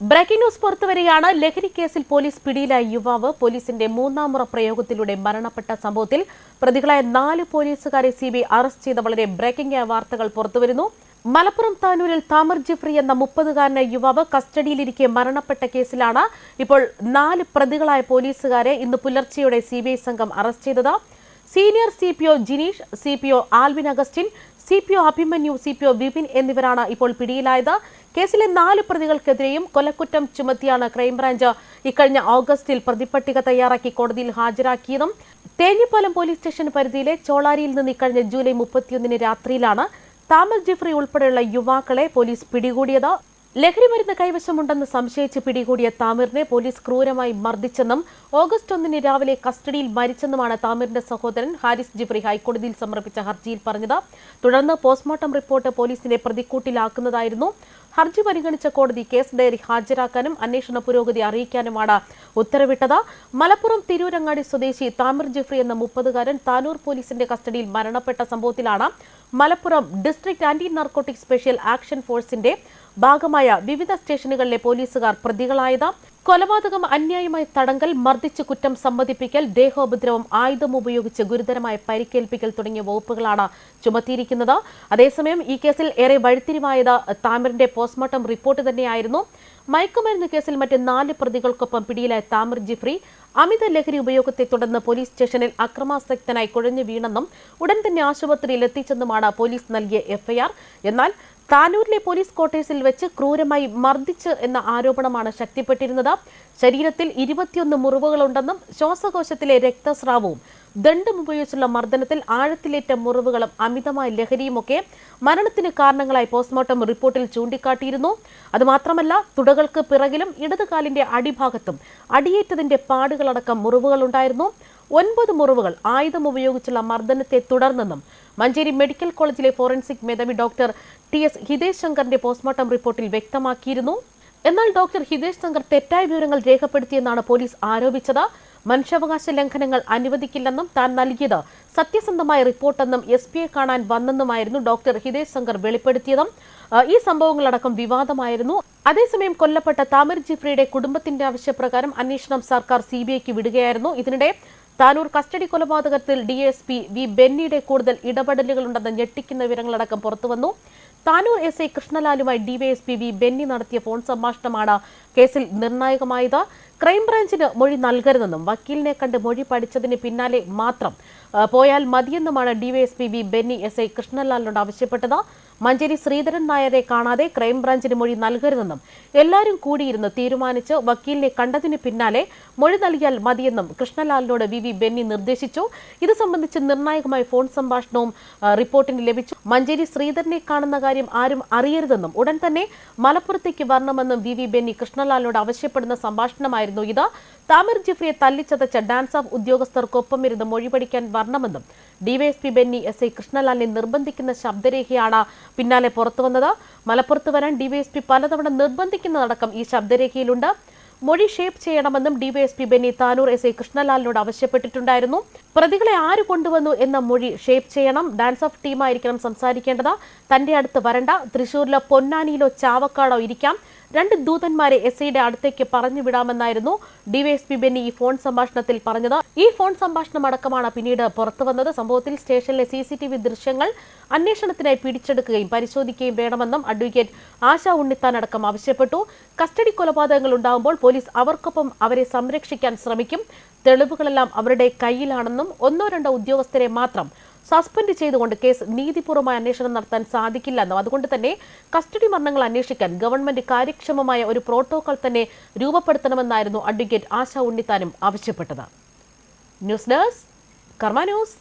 Breaking news പുറത്തുവരികയാണ്. ലഹരി കേസിൽ police പിടിയിലായ യുവാവ് പോലീസിന്റെ മൂന്നാം മുറ പ്രയോഗത്തിലൂടെ മരണപ്പെട്ട സംഭവത്തിൽ പ്രതികളായ നാല് പോലീസുകാരെ സി ബി അറസ്റ്റ് ചെയ്ത വളരെ ബ്രേക്കിംഗ് വാർത്തകൾ പുറത്തുവരുന്നു. മലപ്പുറം താനൂരിൽ താമർ ജിഫ്രി എന്ന മുപ്പതുകാരനായ യുവാവ് കസ്റ്റഡിയിലിരിക്കെ മരണപ്പെട്ട കേസിലാണ് ഇപ്പോൾ നാല് പ്രതികളായ പോലീസുകാരെ ഇന്ന് പുലർച്ചെയോടെ സി സംഘം അറസ്റ്റ് ചെയ്തത്. Senior C P O Jineesh C P O Alvin Augustine C P O Abhimanyu C P O Vipin എന്നിവരാണ് ഇപ്പോൾ പിടിയിലായത്. കേസിലെ നാല് പ്രതികൾക്കെതിരെയും കൊലക്കുറ്റം ചുമത്തിയാണ് ക്രൈംബ്രാഞ്ച് ഇക്കഴിഞ്ഞ ഓഗസ്റ്റിൽ പ്രതിപട്ടിക തയ്യാറാക്കി കോടതിയിൽ ഹാജരാക്കിയതും. തേഞ്ഞിപ്പാലം പോലീസ് സ്റ്റേഷൻ പരിധിയിലെ ചോളാരിയിൽ നിന്ന് ഇക്കഴിഞ്ഞ ജൂലൈ മുപ്പത്തിയൊന്നിന് രാത്രിയിലാണ് താമൽ ജിഫ്രി ഉൾപ്പെടെയുള്ള യുവാക്കളെ പോലീസ് പിടികൂടിയത്. ലഹരി മരുന്ന് കൈവശമുണ്ടെന്ന് സംശയിച്ച് പിടികൂടിയ താമിറിനെ പോലീസ് ക്രൂരമായി മർദ്ദിച്ചെന്നും ഓഗസ്റ്റ് ഒന്നിന് രാവിലെ കസ്റ്റഡിയിൽ മരിച്ചെന്നുമാണ് താമിറിന്റെ സഹോദരൻ ഹാരിസ് ജിഫ്രി ഹൈക്കോടതിയിൽ സമർപ്പിച്ച ഹർജിയിൽ പറഞ്ഞത്. തുടർന്ന് പോസ്റ്റ്മോർട്ടം റിപ്പോർട്ട് പോലീസിനെ പ്രതിക്കൂട്ടിലാക്കുന്നതായിരുന്നു. ഹർജി പരിഗണിച്ച കോടതി കേസ് ഡയറി ഹാജരാക്കാനും അന്വേഷണ പുരോഗതി അറിയിക്കാനുമാണ് ഉത്തരവിട്ടത്. മലപ്പുറം തിരൂരങ്ങാടി സ്വദേശി താമിർ ജിഫ്രി എന്ന മുപ്പതുകാരൻ താനൂർ പോലീസിന്റെ കസ്റ്റഡിയിൽ മരണപ്പെട്ട സംഭവത്തിലാണ് Malappuram district anti narcotic special action ഫോഴ്സിന്റെ ഭാഗമായ വിവിധ സ്റ്റേഷനുകളിലെ പോലീസുകാർ പ്രതികളായത്. കൊലപാതകം അന്യായമായി തടങ്കൽ മർദ്ദിച്ച് കുറ്റം സമ്മതിപ്പിക്കൽ ദേഹോപദ്രവം ആയുധം ഉപയോഗിച്ച് ഗുരുതരമായ പരിക്കേൽപ്പിക്കൽ തുടങ്ങിയ വകുപ്പുകളാണ് ചുമത്തിയിരിക്കുന്നത്. അതേസമയം ഈ കേസിൽ ഏറെ വഴിത്തിരിവായത് താമറിന്റെ പോസ്റ്റ്മോർട്ടം റിപ്പോർട്ട് തന്നെയായിരുന്നു. മയക്കുമരുന്ന് കേസിൽ മറ്റ് നാല് പ്രതികൾക്കൊപ്പം പിടിയിലായ താമർ ജിഫ്രി അമിത ലഹരി ഉപയോഗത്തെ തുടർന്ന് പോലീസ് സ്റ്റേഷനിൽ അക്രമാസക്തനായി കുഴഞ്ഞു വീണെന്നും ഉടൻ തന്നെ ആശുപത്രിയിൽ എത്തിച്ചെന്നുമാണ് പോലീസ് നൽകിയ എഫ്ഐആർ. എന്നാൽ താനൂരിലെ പോലീസ് ക്വാർട്ടേഴ്സിൽ വെച്ച് ക്രൂരമായി മർദ്ദിച്ച് എന്ന ആരോപണമാണ് ശക്തിപ്പെട്ടിരുന്നത്. ശരീരത്തിൽ ഇരുപത്തിയൊന്ന് മുറിവുകളുണ്ടെന്നും ശ്വാസകോശത്തിലെ രക്തസ്രാവവും ദണ്ഡം ഉപയോഗിച്ചുള്ള മർദ്ദനത്തിൽ ആഴത്തിലേറ്റ മുറിവുകളും അമിതമായ ലഹരിയുമൊക്കെ മരണത്തിന് കാരണങ്ങളായി പോസ്റ്റ്മോർട്ടം റിപ്പോർട്ടിൽ ചൂണ്ടിക്കാട്ടിയിരുന്നു. അതുമാത്രമല്ല തുടകൾക്ക് പിറകിലും ഇടതുകാലിന്റെ അടിഭാഗത്തും അടിയേറ്റതിന്റെ പാടുകളടക്കം മുറിവുകളുണ്ടായിരുന്നു ഒൻപത് മുറിവുകൾ ആയുധം ഉപയോഗിച്ചുള്ള മർദ്ദനത്തെ തുടർന്നെന്നും മഞ്ചേരി മെഡിക്കൽ കോളേജിലെ ഫോറൻസിക് മേധാവി ഡോക്ടർ ടി എസ് ഹിതേശ് ശങ്കറിന്റെ പോസ്റ്റ്മോർട്ടം റിപ്പോർട്ടിൽ വ്യക്തമാക്കിയിരുന്നു. എന്നാൽ ഡോക്ടർ ഹിതേഷ് ശങ്കർ തെറ്റായ വിവരങ്ങൾ രേഖപ്പെടുത്തിയെന്നാണ് പോലീസ് ആരോപിച്ചത്. മനുഷ്യാവകാശ ലംഘനങ്ങൾ അനുവദിക്കില്ലെന്നും താൻ നൽകിയത്. സത്യസന്ധമായ റിപ്പോർട്ടെന്നും എസ് പിയെ കാണാൻ വന്നെന്നുമായിരുന്നു ഡോക്ടർ ഹിതേഷ് ശങ്കർ വെളിപ്പെടുത്തിയതും. ഈ സംഭവങ്ങളടക്കം വിവാദമായിരുന്നു. അതേസമയം കൊല്ലപ്പെട്ട താമരജിഫ്രിയുടെ കുടുംബത്തിന്റെ ആവശ്യപ്രകാരം അന്വേഷണം സർക്കാർ സി ബി ഐക്ക് വിടുകയായിരുന്നു. ഇതിനിടെ താനൂർ കസ്റ്റഡി കൊലപാതകത്തിൽ ഡിഎസ്പി വി ബെന്നിയുടെ കൂടുതൽ ഇടപെടലുകളുണ്ടെന്ന് ഞെട്ടിക്കുന്ന വിവരങ്ങളടക്കം പുറത്തുവന്നു. Tanur S I കൃഷ്ണലാലുമായി D Y S P V Benny നടത്തിയ ഫോൺ സംഭാഷണമാണ് കേസിൽ നിർണായകമായത്. ക്രൈംബ്രാഞ്ചിന് മൊഴി നൽകരുതെന്നും വക്കീലിനെ കണ്ട് മൊഴി പഠിച്ചതിന് പിന്നാലെ മാത്രം പോയാൽ മതിയെന്നുമാണ് D Y S P V Benny S I കൃഷ്ണലാലിനോട് ആവശ്യപ്പെട്ടത്. മഞ്ചേരി ശ്രീധരൻ നായരെ കാണാതെ ക്രൈംബ്രാഞ്ചിന് മൊഴി നൽകരുതെന്നും എല്ലാവരും കൂടിയിരുന്ന് തീരുമാനിച്ച് വക്കീലിനെ കണ്ടതിന് പിന്നാലെ മൊഴി നൽകിയാൽ മതിയെന്നും കൃഷ്ണലാലിനോട് വി ബെന്നി നിർദ്ദേശിച്ചു. ഇത് സംബന്ധിച്ച് നിർണായകമായ ഫോൺ സംഭാഷണവും റിപ്പോർട്ടിന് ലഭിച്ചു. മഞ്ചേരി ശ്രീധരനെ കാണുന്ന കാര്യം ആരും അറിയരുതെന്നും ഉടൻ തന്നെ മലപ്പുറത്തേക്ക് വരണമെന്നും വി വി ബെന്നി കൃഷ്ണലാലിനോട് ആവശ്യപ്പെടുന്ന സംഭാഷണമായിരുന്നു ഇത്. താമർ ജിഫ്രിയെ തല്ലിച്ചതച്ച ഡാൻസ് ഓഫ് ഉദ്യോഗസ്ഥർക്കൊപ്പം ഇരുന്ന് മൊഴി പഠിക്കാൻ വരണമെന്നും D Y S P Benny S I കൃഷ്ണലാലിനെ നിർബന്ധിക്കുന്ന ശബ്ദരേഖയാണ് പിന്നാലെ പുറത്തു വന്നത് മലപ്പുറത്ത് വരാൻ ഡിവൈഎസ്പി പലതവണ നിർബന്ധിക്കുന്നതടക്കം ഈ ശബ്ദരേഖയിലുണ്ട്. മൊഴി ഷേപ്പ് ചെയ്യണമെന്നും D Y S P Benny Tanur S I കൃഷ്ണലാലിനോട് ആവശ്യപ്പെട്ടിട്ടുണ്ടായിരുന്നു. പ്രതികളെ ആര് കൊണ്ടുവന്നു എന്ന മൊഴി ഷേപ്പ് ചെയ്യണം ഡാൻസ് ഓഫ് ടീമായിരിക്കണം സംസാരിക്കേണ്ടത്. തന്റെ അടുത്ത് വരണ്ട. തൃശൂരിലോ പൊന്നാനിയിലോ ചാവക്കാടോ ഇരിക്കാം. രണ്ട് ദൂതന്മാരെ എസ് ഐയുടെ അടുത്തേക്ക് പറഞ്ഞു വിടാമെന്നായിരുന്നു ഡിവൈഎസ്പി ബെന്നി ഈ ഫോൺ സംഭാഷണത്തിൽ പറഞ്ഞത്. ഈ ഫോൺ സംഭാഷണം അടക്കമാണ് പിന്നീട് പുറത്തുവന്നത് സംഭവത്തിൽ സ്റ്റേഷനിലെ സി ദൃശ്യങ്ങൾ അന്വേഷണത്തിനായി പിടിച്ചെടുക്കുകയും പരിശോധിക്കുകയും വേണമെന്നും അഡ്വക്കേറ്റ് ആശ ഉണ്ണിത്താൻ അടക്കം ആവശ്യപ്പെട്ടു. കസ്റ്റഡി കൊലപാതകങ്ങൾ ഉണ്ടാകുമ്പോൾ പോലീസ് അവർക്കൊപ്പം അവരെ സംരക്ഷിക്കാൻ ശ്രമിക്കും. തെളിവുകളെല്ലാം അവരുടെ കയ്യിലാണെന്നും ഒന്നോ രണ്ടോ ഉദ്യോഗസ്ഥരെ മാത്രം സസ്പെൻഡ് ചെയ്തുകൊണ്ട് കേസ് നീതിപൂർവമായ അന്വേഷണം നടത്താൻ സാധിക്കില്ലെന്നും അതുകൊണ്ട് തന്നെ കസ്റ്റഡി മരണങ്ങൾ അന്വേഷിക്കാൻ ഗവൺമെന്റ് കാര്യക്ഷമമായ ഒരു പ്രോട്ടോകോൾ തന്നെ രൂപപ്പെടുത്തണമെന്നായിരുന്നു അഡ്വക്കേറ്റ് ആശ ഉണ്ണിത്താനും ആവശ്യപ്പെട്ടത്. News desk Karma news.